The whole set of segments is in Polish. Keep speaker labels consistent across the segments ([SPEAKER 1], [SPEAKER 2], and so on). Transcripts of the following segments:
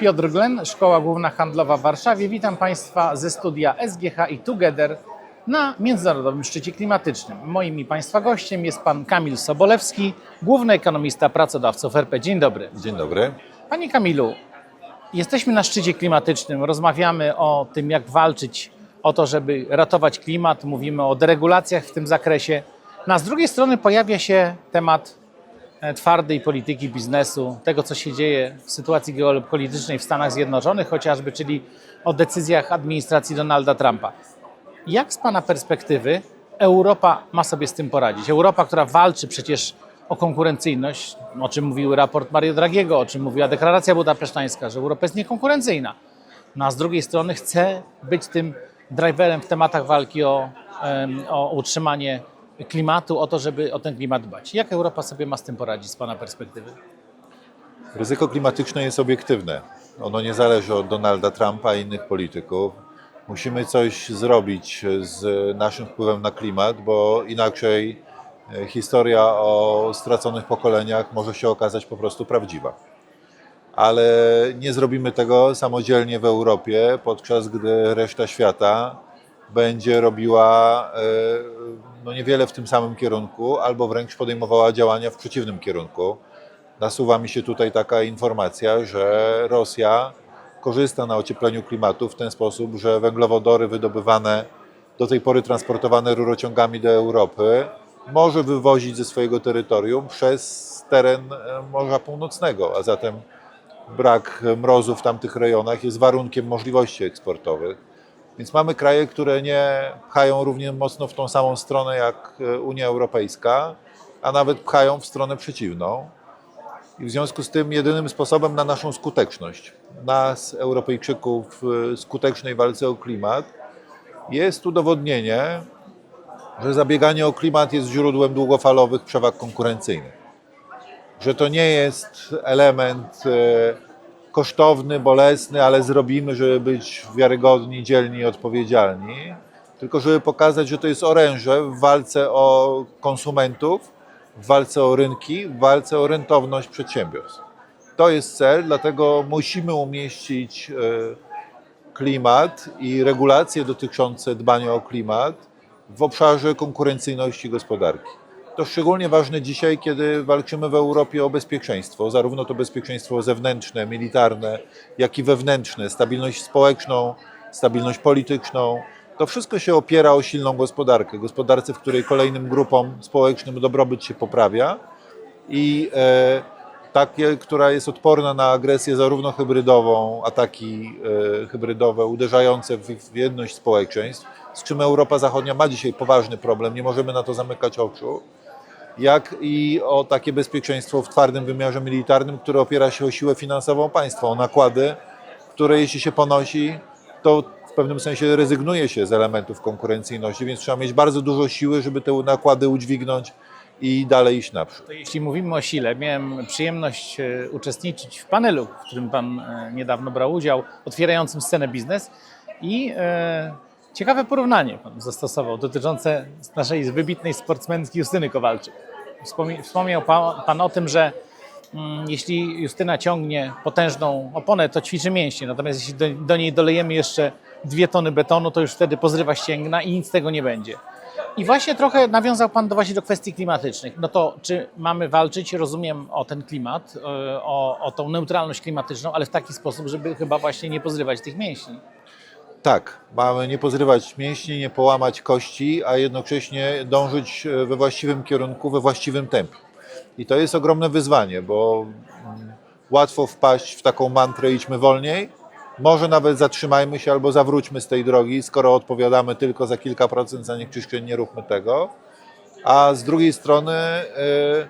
[SPEAKER 1] Piotr Glen, Szkoła Główna Handlowa w Warszawie. Witam Państwa ze studia SGH i Together na Międzynarodowym Szczycie Klimatycznym. Moim i Państwa gościem jest Pan Kamil Sobolewski, Główny Ekonomista Pracodawców RP. Dzień dobry.
[SPEAKER 2] Dzień dobry.
[SPEAKER 1] Panie Kamilu, jesteśmy na szczycie klimatycznym, rozmawiamy o tym, jak walczyć o to, żeby ratować klimat, mówimy o deregulacjach w tym zakresie. No, a z drugiej strony pojawia się temat twardej polityki biznesu, tego, co się dzieje w sytuacji geopolitycznej w Stanach Zjednoczonych, chociażby, czyli o decyzjach administracji Donalda Trumpa. Jak z Pana perspektywy Europa ma sobie z tym poradzić? Europa, która walczy przecież o konkurencyjność, o czym mówił raport Mario Dragiego, o czym mówiła deklaracja budapesztańska, że Europa jest niekonkurencyjna. No a z drugiej strony chce być tym driverem w tematach walki o, o utrzymanie klimatu, o to, żeby o ten klimat dbać. Jak Europa sobie ma z tym poradzić z Pana perspektywy?
[SPEAKER 2] Ryzyko klimatyczne jest obiektywne. Ono nie zależy od Donalda Trumpa i innych polityków. Musimy coś zrobić z naszym wpływem na klimat, bo inaczej e, historia o straconych pokoleniach może się okazać po prostu prawdziwa. Ale nie zrobimy tego samodzielnie w Europie, podczas gdy reszta świata będzie robiła e, no niewiele w tym samym kierunku, albo wręcz podejmowała działania w przeciwnym kierunku. Nasuwa mi się tutaj taka informacja, że Rosja korzysta na ociepleniu klimatu w ten sposób, że węglowodory wydobywane, do tej pory transportowane rurociągami do Europy, może wywozić ze swojego terytorium przez teren e, Morza Północnego, a zatem brak mrozu w tamtych rejonach jest warunkiem możliwości eksportowych. Więc mamy kraje, które nie pchają równie mocno w tą samą stronę jak e, Unia Europejska, a nawet pchają w stronę przeciwną. I w związku z tym jedynym sposobem na naszą skuteczność, nas, Europejczyków, w skutecznej walce o klimat, jest udowodnienie, że zabieganie o klimat jest źródłem długofalowych przewag konkurencyjnych. Że to nie jest element e, kosztowny, bolesny, ale zrobimy, żeby być wiarygodni, dzielni i odpowiedzialni, tylko żeby pokazać, że to jest oręże w walce o konsumentów, w walce o rynki, w walce o rentowność przedsiębiorstw. To jest cel, dlatego musimy umieścić e, klimat i regulacje dotyczące dbania o klimat w obszarze konkurencyjności gospodarki. To szczególnie ważne dzisiaj, kiedy walczymy w Europie o bezpieczeństwo, zarówno to bezpieczeństwo zewnętrzne, militarne, jak i wewnętrzne, stabilność społeczną, stabilność polityczną. To wszystko się opiera o silną gospodarkę, gospodarce, w której kolejnym grupom społecznym dobrobyt się poprawia i e, takie, która jest odporna na agresję zarówno hybrydową, ataki e, hybrydowe uderzające w, w jedność społeczeństw, z czym Europa Zachodnia ma dzisiaj poważny problem, nie możemy na to zamykać oczu, jak i o takie bezpieczeństwo w twardym wymiarze militarnym, które opiera się o siłę finansową państwa, o nakłady, które jeśli się ponosi, to w pewnym sensie rezygnuje się z elementów konkurencyjności, więc trzeba mieć bardzo dużo siły, żeby te nakłady udźwignąć i dalej iść naprzód.
[SPEAKER 1] Jeśli mówimy o sile, miałem przyjemność e, uczestniczyć w panelu, w którym Pan e, niedawno brał udział, otwierającym scenę biznes i e, ciekawe porównanie Pan zastosował dotyczące naszej wybitnej sportsmenki Justyny Kowalczyk. Wspomni- Wspomniał Pan, pan o tym, że mm, jeśli Justyna ciągnie potężną oponę, to ćwiczy mięśnie, natomiast jeśli do, do niej dolejemy jeszcze dwie tony betonu, to już wtedy pozrywa ścięgna i nic z tego nie będzie. I właśnie trochę nawiązał Pan do, właśnie do kwestii klimatycznych. No to czy mamy walczyć, rozumiem, o ten klimat, e, o, o tą neutralność klimatyczną, ale w taki sposób, żeby chyba właśnie nie pozrywać tych mięśni.
[SPEAKER 2] Tak, mamy nie pozrywać mięśni, nie połamać kości, a jednocześnie dążyć e, we właściwym kierunku, we właściwym tempie. I to jest ogromne wyzwanie, bo mm, łatwo wpaść w taką mantrę idźmy wolniej, może nawet zatrzymajmy się albo zawróćmy z tej drogi, skoro odpowiadamy tylko za kilka procent zanieczyszczeń, nie róbmy tego. A z drugiej strony e, e,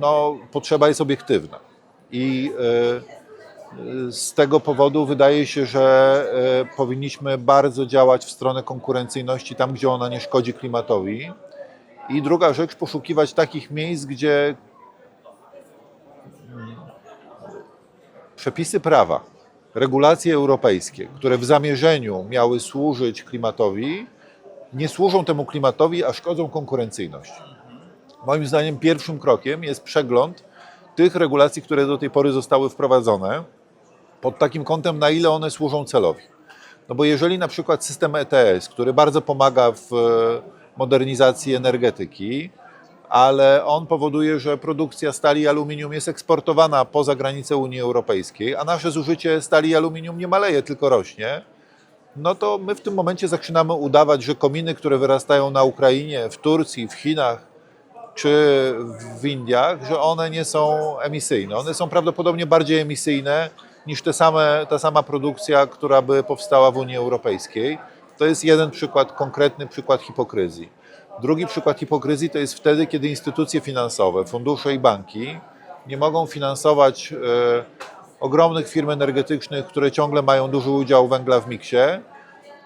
[SPEAKER 2] no, potrzeba jest obiektywna. I e, z tego powodu wydaje się, że e, powinniśmy bardzo działać w stronę konkurencyjności tam, gdzie ona nie szkodzi klimatowi. I druga rzecz, poszukiwać takich miejsc, gdzie mm, przepisy prawa, regulacje europejskie, które w zamierzeniu miały służyć klimatowi, nie służą temu klimatowi, a szkodzą konkurencyjności. Moim zdaniem pierwszym krokiem jest przegląd tych regulacji, które do tej pory zostały wprowadzone pod takim kątem, na ile one służą celowi. No bo jeżeli na przykład system ETS, który bardzo pomaga w e, modernizacji energetyki, ale on powoduje, że produkcja stali i aluminium jest eksportowana poza granice Unii Europejskiej, a nasze zużycie stali i aluminium nie maleje, tylko rośnie, no to my w tym momencie zaczynamy udawać, że kominy, które wyrastają na Ukrainie, w Turcji, w Chinach czy w Indiach, że one nie są emisyjne. One są prawdopodobnie bardziej emisyjne niż te same, ta sama produkcja, która by powstała w Unii Europejskiej. To jest jeden przykład, konkretny przykład hipokryzji. Drugi przykład hipokryzji to jest wtedy, kiedy instytucje finansowe, fundusze i banki nie mogą finansować e, ogromnych firm energetycznych, które ciągle mają duży udział węgla w miksie,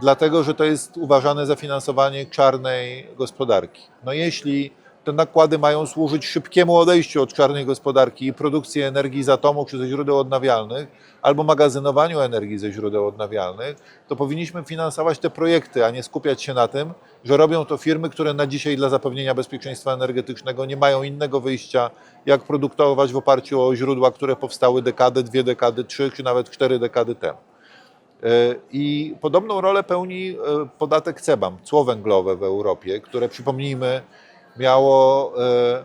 [SPEAKER 2] dlatego że to jest uważane za finansowanie czarnej gospodarki. No jeśli te nakłady mają służyć szybkiemu odejściu od czarnej gospodarki i produkcji energii z atomu czy ze źródeł odnawialnych, albo magazynowaniu energii ze źródeł odnawialnych, to powinniśmy finansować te projekty, a nie skupiać się na tym, że robią to firmy, które na dzisiaj dla zapewnienia bezpieczeństwa energetycznego nie mają innego wyjścia, jak produktować w oparciu o źródła, które powstały dekadę, dwie dekady, trzy czy nawet cztery dekady temu. E, I podobną rolę pełni e, podatek CBAM, cło węglowe w Europie, które przypomnijmy miało e,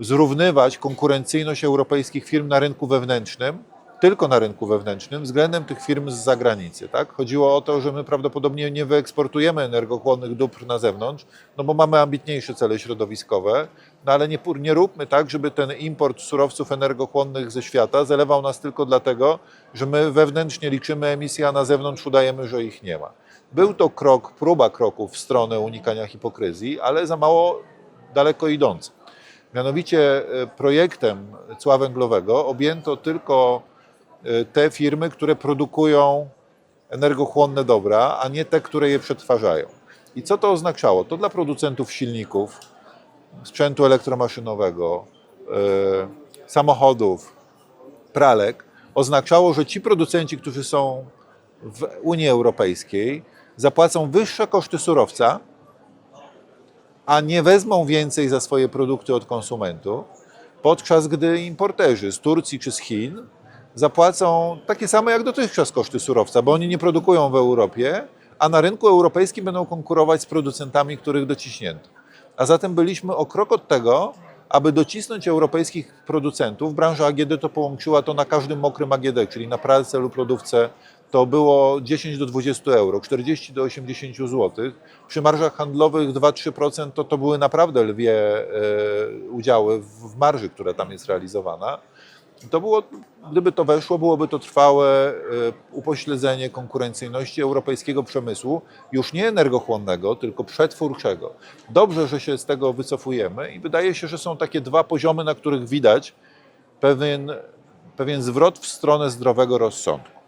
[SPEAKER 2] zrównywać konkurencyjność europejskich firm na rynku wewnętrznym, tylko na rynku wewnętrznym, względem tych firm z zagranicy. Tak? Chodziło o to, że my prawdopodobnie nie wyeksportujemy energochłonnych dóbr na zewnątrz, no bo mamy ambitniejsze cele środowiskowe, no ale nie, nie róbmy tak, żeby ten import surowców energochłonnych ze świata zalewał nas tylko dlatego, że my wewnętrznie liczymy emisje, a na zewnątrz udajemy, że ich nie ma. Był to krok, próba kroków w stronę unikania hipokryzji, ale za mało daleko idący. Mianowicie e, projektem cła węglowego objęto tylko e, te firmy, które produkują energochłonne dobra, a nie te, które je przetwarzają. I co to oznaczało? To dla producentów silników, sprzętu elektromaszynowego, e, samochodów, pralek oznaczało, że ci producenci, którzy są w Unii Europejskiej, zapłacą wyższe koszty surowca, a nie wezmą więcej za swoje produkty od konsumentów, podczas gdy importerzy z Turcji czy z Chin zapłacą takie same jak dotychczas koszty surowca, bo oni nie produkują w Europie, a na rynku europejskim będą konkurować z producentami, których dociśnięto. A zatem byliśmy o krok od tego, aby docisnąć europejskich producentów. Branża AGD to połączyła to na każdym mokrym AGD, czyli na pralce lub lodówce to było 10 do 20 euro, 40 do 80 zł. Przy marżach handlowych 2-3% to, to były naprawdę lwie e, udziały w, marży, która tam jest realizowana. To było, gdyby to weszło, byłoby to trwałe e, upośledzenie konkurencyjności europejskiego przemysłu, już nie energochłonnego, tylko przetwórczego. Dobrze, że się z tego wycofujemy i wydaje się, że są takie dwa poziomy, na których widać pewien, pewien zwrot w stronę zdrowego rozsądku.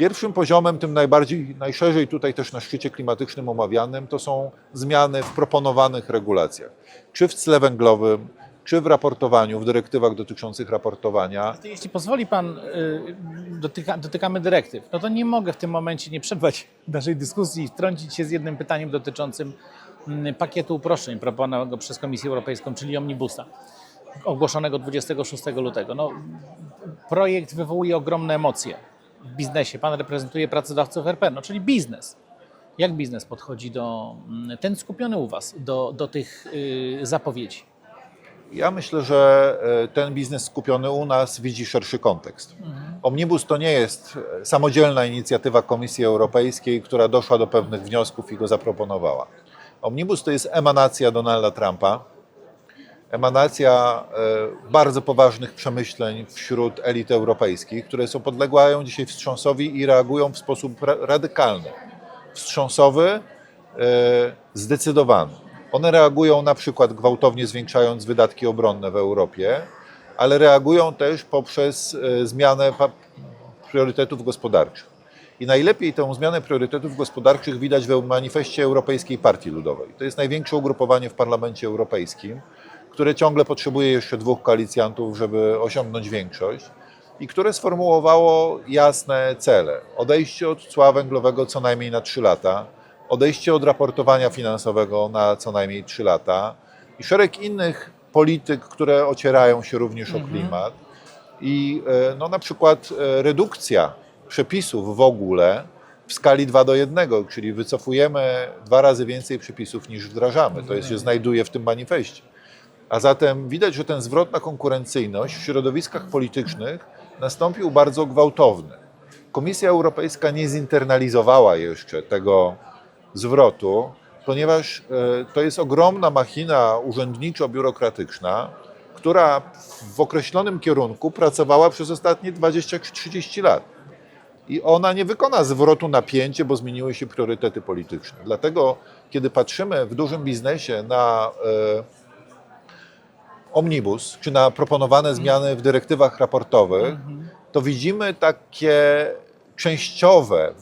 [SPEAKER 2] Pierwszym poziomem, tym najbardziej, najszerzej tutaj też na szczycie klimatycznym omawianym, to są zmiany w proponowanych regulacjach. Czy w tle węglowym, czy w raportowaniu, w dyrektywach dotyczących raportowania.
[SPEAKER 1] Jeśli pozwoli Pan, y, dotyka, dotykamy dyrektyw, no to nie mogę w tym momencie nie przerwać naszej dyskusji i wtrącić się z jednym pytaniem dotyczącym mm, pakietu uproszczeń proponowanego przez Komisję Europejską, czyli Omnibusa, ogłoszonego 26 lutego. No, projekt wywołuje ogromne emocje biznesie. Pan reprezentuje pracodawców RP, no czyli biznes. Jak biznes podchodzi do, mm, ten skupiony u Was, do, do tych y, zapowiedzi?
[SPEAKER 2] Ja myślę, że e, ten biznes skupiony u nas widzi szerszy kontekst. Omnibus to nie jest e, samodzielna inicjatywa Komisji Europejskiej, która doszła do pewnych wniosków i go zaproponowała. Omnibus to jest emanacja Donalda Trumpa, emanacja e, bardzo poważnych przemyśleń wśród elit europejskich, które są podlegają dzisiaj wstrząsowi i reagują w sposób ra- radykalny. Wstrząsowy, e, zdecydowany. One reagują na przykład gwałtownie zwiększając wydatki obronne w Europie, ale reagują też poprzez e, zmianę priorytetów gospodarczych. I najlepiej tę zmianę priorytetów gospodarczych widać w manifestie Europejskiej Partii Ludowej. To jest największe ugrupowanie w Parlamencie Europejskim, które ciągle potrzebuje jeszcze dwóch koalicjantów, żeby osiągnąć większość i które sformułowało jasne cele. Odejście od cła węglowego co najmniej na 3 lata, odejście od raportowania finansowego na co najmniej 3 lata i szereg innych polityk, które ocierają się również o klimat. I e, no, na przykład e, redukcja przepisów w ogóle w skali 2 do 1, czyli wycofujemy dwa razy więcej przepisów niż wdrażamy. To jest, się znajduje w tym manifestie. A zatem widać, że ten zwrot na konkurencyjność w środowiskach politycznych nastąpił bardzo gwałtowny. Komisja Europejska nie zinternalizowała jeszcze tego zwrotu, ponieważ e, to jest ogromna machina urzędniczo-biurokratyczna, która w określonym kierunku pracowała przez ostatnie 20 czy 30 lat. I ona nie wykona zwrotu na pięcie, bo zmieniły się priorytety polityczne. Dlatego, kiedy patrzymy w dużym biznesie na e, omnibus, czy na proponowane zmiany w dyrektywach raportowych, to widzimy takie częściowe,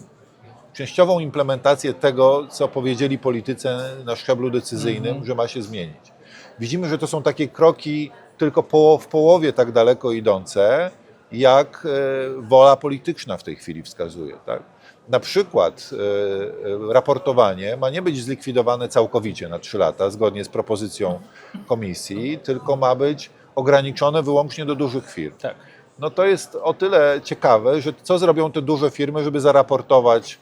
[SPEAKER 2] częściową implementację tego, co powiedzieli politycy na szczeblu decyzyjnym, że ma się zmienić. Widzimy, że to są takie kroki tylko w połowie tak daleko idące, jak e, wola polityczna w tej chwili wskazuje. Tak? Na przykład e, e, raportowanie ma nie być zlikwidowane całkowicie na 3 lata, zgodnie z propozycją komisji, tylko ma być ograniczone wyłącznie do dużych firm.
[SPEAKER 1] Tak.
[SPEAKER 2] No to jest o tyle ciekawe, że co zrobią te duże firmy, żeby zaraportować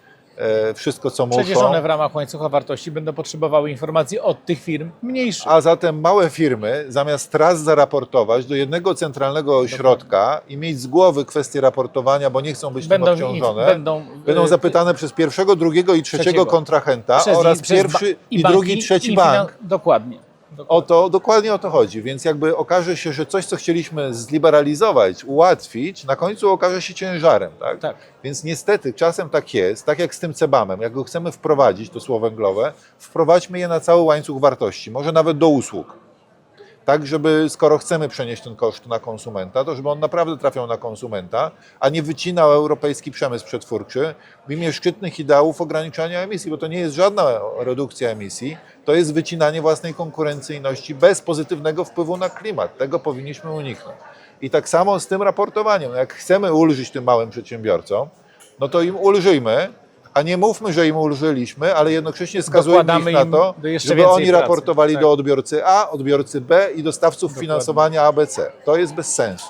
[SPEAKER 2] wszystko, co muszą.
[SPEAKER 1] Przecież one w ramach łańcucha wartości będą potrzebowały informacji od tych firm mniejszych.
[SPEAKER 2] A zatem małe firmy, zamiast raz zaraportować do jednego centralnego ośrodka i mieć z głowy kwestię raportowania, bo nie chcą być tym obciążone,
[SPEAKER 1] będą,
[SPEAKER 2] będą
[SPEAKER 1] y,
[SPEAKER 2] zapytane przez pierwszego, drugiego i trzeciego,
[SPEAKER 1] trzeciego.
[SPEAKER 2] kontrahenta
[SPEAKER 1] przez-
[SPEAKER 2] oraz pierwszy i,
[SPEAKER 1] banki,
[SPEAKER 2] drugi, trzeci
[SPEAKER 1] i
[SPEAKER 2] bank.
[SPEAKER 1] finan- Dokładnie.
[SPEAKER 2] O to dokładnie o to chodzi. Więc jakby okaże się, że coś, co chcieliśmy zliberalizować, ułatwić, na końcu okaże się ciężarem. Tak?
[SPEAKER 1] Tak.
[SPEAKER 2] Więc niestety czasem tak jest, tak jak z tym cebamem. Jak go chcemy wprowadzić, to słowo węglowe, wprowadźmy je na cały łańcuch wartości, może nawet do usług. Tak, żeby skoro chcemy przenieść ten koszt na konsumenta, to żeby on naprawdę trafiał na konsumenta, a nie wycinał europejski przemysł przetwórczy w imię szczytnych ideałów ograniczania emisji, bo to nie jest żadna redukcja emisji, to jest wycinanie własnej konkurencyjności bez pozytywnego wpływu na klimat. Tego powinniśmy uniknąć. I tak samo z tym raportowaniem. Jak chcemy ulżyć tym małym przedsiębiorcom, no to im ulżyjmy, a nie mówmy, że im ulżyliśmy, ale jednocześnie skazujemy
[SPEAKER 1] Dokładamy
[SPEAKER 2] ich na to, żeby oni
[SPEAKER 1] pracy.
[SPEAKER 2] raportowali
[SPEAKER 1] Tak.
[SPEAKER 2] do odbiorcy A, odbiorcy B i dostawców
[SPEAKER 1] Dokładnie.
[SPEAKER 2] finansowania ABC. To jest bez sensu.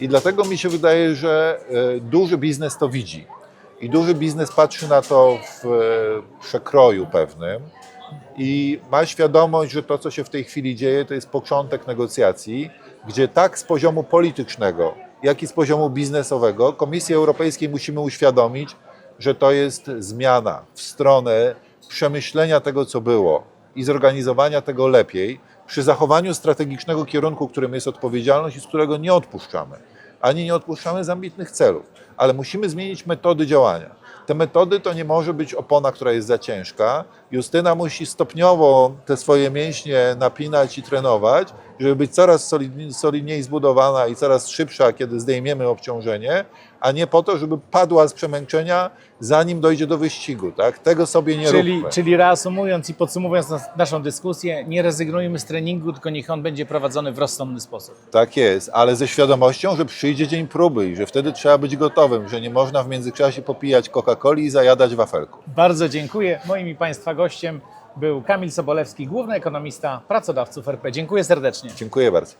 [SPEAKER 2] I dlatego mi się wydaje, że e, duży biznes to widzi. I duży biznes patrzy na to w e, przekroju pewnym i ma świadomość, że to, co się w tej chwili dzieje, to jest początek negocjacji, gdzie tak z poziomu politycznego, jak i z poziomu biznesowego Komisji Europejskiej musimy uświadomić, że to jest zmiana w stronę przemyślenia tego, co było i zorganizowania tego lepiej, przy zachowaniu strategicznego kierunku, którym jest odpowiedzialność i z którego nie odpuszczamy. Ani nie odpuszczamy z ambitnych celów, ale musimy zmienić metody działania. Te metody to nie może być opona, która jest za ciężka. Justyna musi stopniowo te swoje mięśnie napinać i trenować, żeby być coraz solidni- solidniej zbudowana i coraz szybsza, kiedy zdejmiemy obciążenie, a nie po to, żeby padła z przemęczenia, zanim dojdzie do wyścigu. Tak? Tego sobie nie
[SPEAKER 1] Czyli,
[SPEAKER 2] róbmy.
[SPEAKER 1] czyli reasumując i podsumowując nas, naszą dyskusję, nie rezygnujmy z treningu, tylko niech on będzie prowadzony w rozsądny sposób.
[SPEAKER 2] Tak jest, ale ze świadomością, że przyjdzie dzień próby i że wtedy trzeba być gotowym, że nie można w międzyczasie popijać Coca-Coli i zajadać wafelku.
[SPEAKER 1] Bardzo dziękuję. Moim i Państwa gościem był Kamil Sobolewski, główny ekonomista pracodawców RP. Dziękuję serdecznie.
[SPEAKER 2] Dziękuję bardzo.